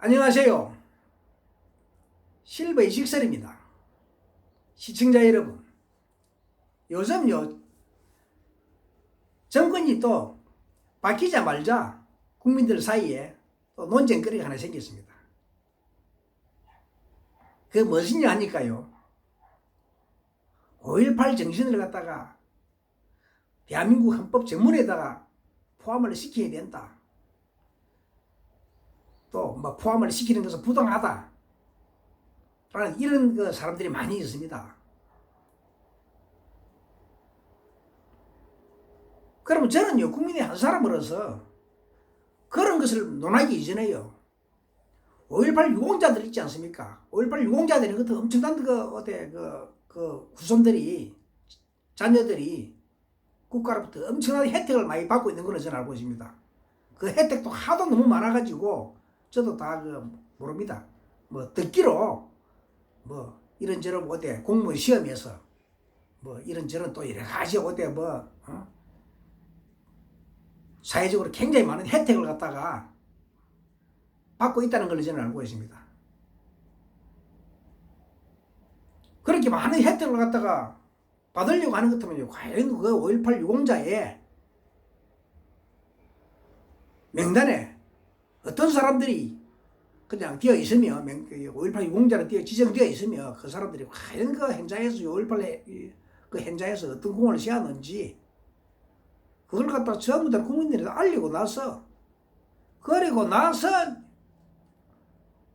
안녕하세요. 실버의 식설입니다. 시청자 여러분, 요즘요, 정권이 또 바뀌자마자 국민들 사이에 또 논쟁거리가 하나 생겼습니다. 그 무엇이냐 하니까요. 5.18 정신을 갖다가 대한민국 헌법 정문에다가 포함을 시켜야 된다. 또뭐 포함을 시키는 것은 부당하다. 라는 이런 그 사람들이 많이 있습니다. 그러면 저는요, 국민의 한 사람으로서 그런 것을 논하기 이전에요. 5.18 유공자들 있지 않습니까? 5.18 유공자들이 그것도 엄청난 그, 어때, 그, 그 후손들이, 자녀들이 국가로부터 엄청난 혜택을 많이 받고 있는 걸로 저는 알고 있습니다. 그 혜택도 하도 너무 많아가지고 저도 다 그 모릅니다. 뭐 듣기로 뭐 이런저런 어때 공무원 시험에서 뭐 이런저런 또 여러 가지 어때 뭐 어? 사회적으로 굉장히 많은 혜택을 갖다가 받고 있다는 걸 저는 알고 있습니다. 그렇게 많은 혜택을 갖다가 받으려고 하는 것 같으면 과연 그 5.18 유공자의 명단에 어떤 사람들이 그냥 되어 있으며 5.18 유공자로 되어 지정되어 있으며 그 사람들이 과연 그 현장에서 5.18그 현장에서 어떤 공을 세웠는지 그걸 갖다 전부 다 국민들이 알리고 나서 그리고 나서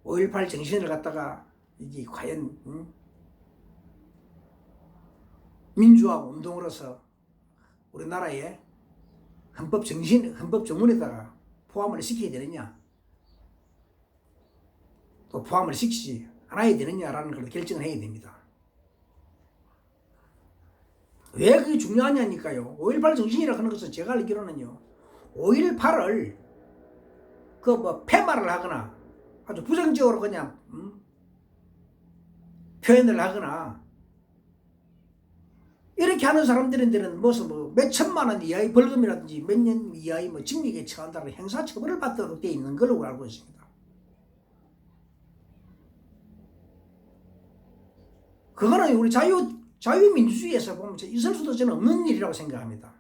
5.18 정신을 갖다가 이게 과연 음? 민주화 운동으로서 우리나라의 헌법 정신, 헌법 정문에다가 포함을 시켜야 되느냐, 또 포함을 시키지 않아야 되느냐라는 걸 결정을 해야 됩니다. 왜 그게 중요하냐니까요. 5.18 정신이라고 하는 것은 제가 알기로는요, 5.18을 그 뭐 폐말을 하거나 아주 부정적으로 그냥 음? 표현을 하거나 이렇게 하는 사람들은 무슨 뭐몇 천만 원 이하의 벌금이라든지 몇 년 이하의 뭐 징역에 처한다는 행사 처벌을 받도록 되어 있는 걸로 알고 있습니다. 그거는 우리 자유 자유민주주의에서 보면 있을 수도 저는 없는 일이라고 생각합니다.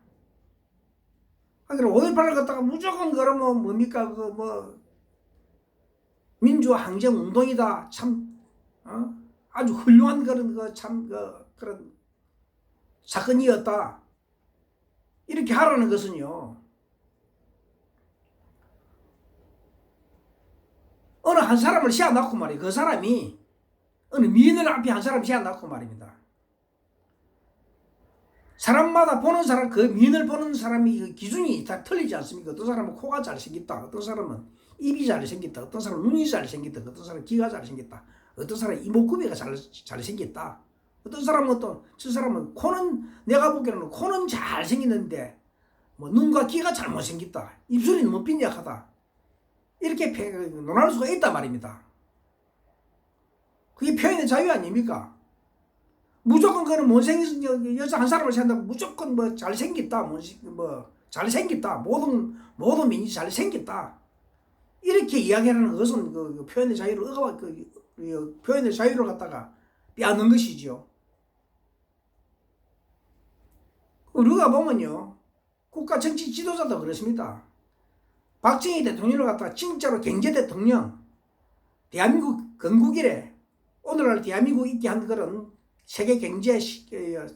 그러니까 5.18을 갖다가 무조건 그러면 뭡니까 그 뭐 민주화 항쟁 운동이다 참 어? 아주 훌륭한 그런 그참 그, 그런 사건이었다. 이렇게 하라는 것은요. 어느 한 사람을 세워놓고 말이에요. 그 사람이 어느 미인을 앞에 한 사람 세워놓고 말입니다. 사람마다 보는 사람, 그 미인을 보는 사람이 그 기준이 다 틀리지 않습니까? 어떤 사람은 코가 잘생겼다. 어떤 사람은 입이 잘생겼다. 어떤 사람은 눈이 잘생겼다. 어떤 사람은 귀가 잘생겼다. 어떤 사람은 이목구비가 잘, 잘생겼다. 어떤 사람은 또, 저 사람은 코는, 내가 보기에는 코는 잘생겼는데, 뭐, 눈과 귀가 잘 못생겼다. 입술이 너무 빈약하다. 이렇게 논할 수가 있단 말입니다. 그게 표현의 자유 아닙니까? 무조건 그는 못생긴 여자 한 사람을 생각하고 무조건 뭐 잘생겼다, 뭐, 잘생겼다, 모든, 모든 민이 잘생겼다. 이렇게 이야기하는 것은 그, 그 표현의 자유를 억압, 그, 그 표현의 자유를 갖다가 빼앗는 것이죠. 우리가 보면요. 국가 정치 지도자도 그렇습니다. 박정희 대통령을 갖다가 진짜로 경제 대통령, 대한민국 건국 이래 오늘날 대한민국 있게 한 그런 세계 경제 10대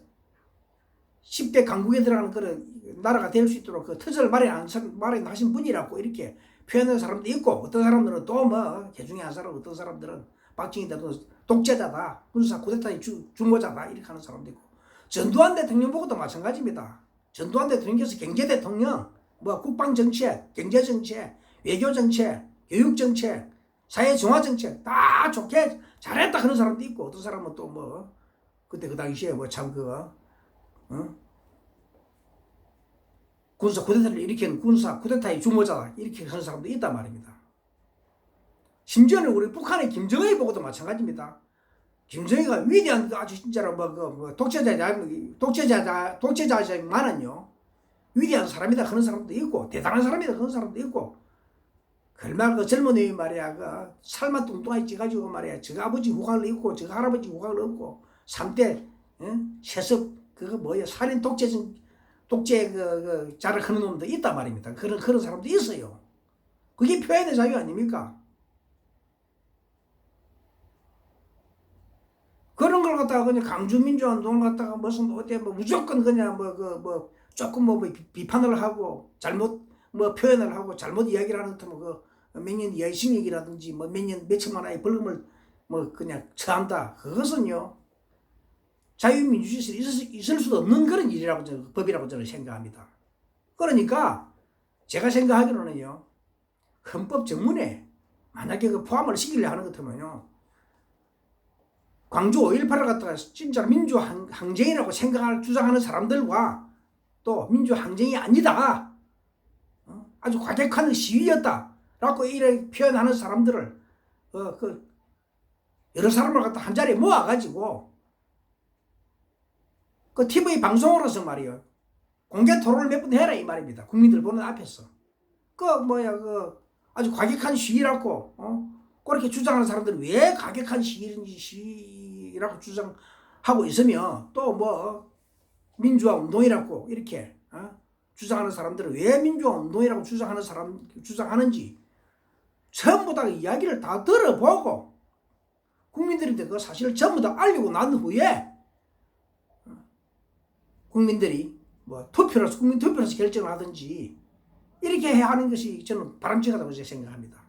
강국에 들어가는 그런 나라가 될 수 있도록 그 터전을 마련하신 분이라고 이렇게 표현하는 사람도 있고 어떤 사람들은 또뭐 개중에 한 사람 어떤 사람들은 박정희 대통령 독재자다 군사 쿠데타의 주, 주모자다 이렇게 하는 사람도 있고 전두환 대통령 보고도 마찬가지입니다. 전두환 대통령께서 경제 대통령, 뭐 국방 정책, 경제 정책, 외교 정책, 교육 정책, 사회 정화 정책 다 좋게 잘했다 그런 사람도 있고 어떤 사람은 또 뭐 그때 그 당시에 뭐 참 그거 어? 군사 쿠데타를 일으킨 군사 쿠데타의 주모자다 이렇게 하는 사람도 있단 말입니다. 심지어는 우리 북한의 김정일 보고도 마찬가지입니다. 김정희가 위대한 그 아주 진짜로 뭐, 그, 뭐 독재자자, 독재자자, 독재자자만은요, 위대한 사람이다 그런 사람도 있고, 대단한 사람이다 그런 사람도 있고, 얼마나 그 젊은 애이 말이야 그 살만 뚱뚱하게 찌가지고 말이야 저 아버지 후광을 입고 저 할아버지 후광을 입고 삼대 응? 세습 그거 뭐야 살인 독재 독재 그, 그 자를 하는 놈도 있단 말입니다. 그런 그런 사람도 있어요. 그게 표현의 자유 아닙니까? 그런 걸 갖다가 그냥 강주 민주화 운동을 갖다가 무슨 어때 뭐 무조건 그냥 뭐 그뭐 조금 뭐 비- 비판을 하고 잘못 뭐 표현을 하고 잘못 이야기를 하는 뭐그몇년 여신익이라든지 뭐 몇 년 몇천만 원의 벌금을 뭐 그냥 처한다. 그것은요 자유민주주의에서 있을, 수- 있을 수도 없는 그런 일이라고 저는 법이라고 저는 생각합니다. 그러니까 제가 생각하기로는요 헌법 정문에 만약에 그 포함을 시키려 하는 것 같으면요 광주 5.18을 갖다가 진짜 민주 항- 항쟁이라고 생각할 주장하는 사람들과 또 민주 항쟁이 아니다. 어? 아주 과격한 시위였다 라고 이렇게 표현하는 사람들을 어, 그 여러 사람을 갖다 한 자리에 모아가지고 그 TV 방송으로서 말이요 공개 토론을 몇 번 해라 이 말입니다. 국민들 보는 앞에서 그 뭐야 그 아주 과격한 시위라고 어? 그렇게 주장하는 사람들이 왜 과격한 시위인지 시위라고 주장하고 있으며 또 뭐 민주화 운동이라고 이렇게 어? 주장하는 사람들은 왜 민주화 운동이라고 주장하는 사람 주장하는지 전부 다 이야기를 다 들어보고 국민들한테 그 사실을 전부 다 알리고 난 후에 어, 국민들이 뭐 투표로서 국민 투표로서 결정을 하든지 이렇게 해야 하는 것이 저는 바람직하다고 생각합니다.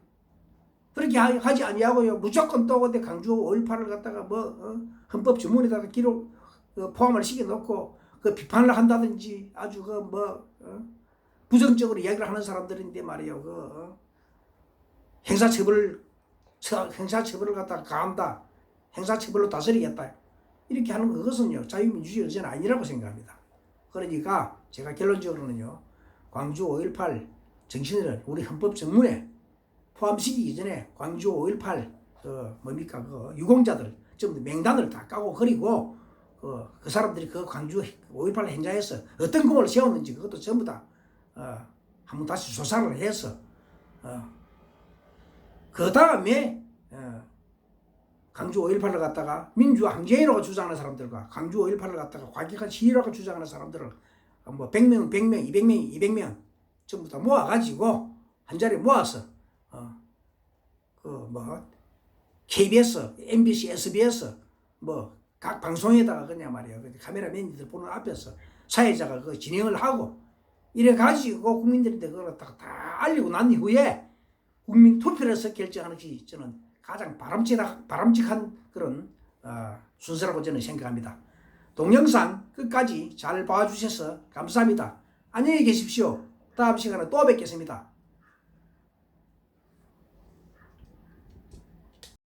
그렇게 하- 하지 아니하고요 무조건 또 그때 강주 5.18을 갖다가 뭐 어? 헌법 주문에다가 기록 어, 포함을 시켜놓고 그 비판을 한다든지 아주 그뭐 부정적으로 이야기를 하는 사람들인데 말이에요 그 어? 행사처벌 처- 행사처벌을 갖다가 가한다 행사처벌로 다스리겠다 이렇게 하는 그것은요 자유민주주의 의제는 아니라고 생각합니다. 그러니까 제가 결론적으로는요 광주 5.18 정신을 우리 헌법 정문에 포함시키기 전에 광주 5.18 그 뭡니까 그 유공자들 전부 명단을 다 까고 그리고 그, 그 사람들이 그 광주 5.18 현장에서 어떤 공을 세웠는지 그것도 전부 다 어, 한번 다시 조사를 해서 어, 그 다음에 어, 강주 5.18을 갖다가 민주화 항쟁이라고 주장하는 사람들과 강주 5.18을 갖다가 과격한 시위라고 주장하는 사람들을 뭐 100명, 100명, 200명, 200명 전부 다 모아가지고 한 자리에 모아서 어, 그뭐 KBS, MBC, SBS 뭐 각 방송에다가 그냥 말이야 그 카메라맨들 보는 앞에서 사회자가 그 진행을 하고 이래 가지고 국민들한테 그걸 갖다가 다 알리고 난 이후에 국민 투표에서 결정하는 것이 저는 가장 바람직한, 바람직한 그런 어, 순서라고 저는 생각합니다. 동영상 끝까지 잘 봐주셔서 감사합니다. 안녕히 계십시오. 다음 시간에 또 뵙겠습니다.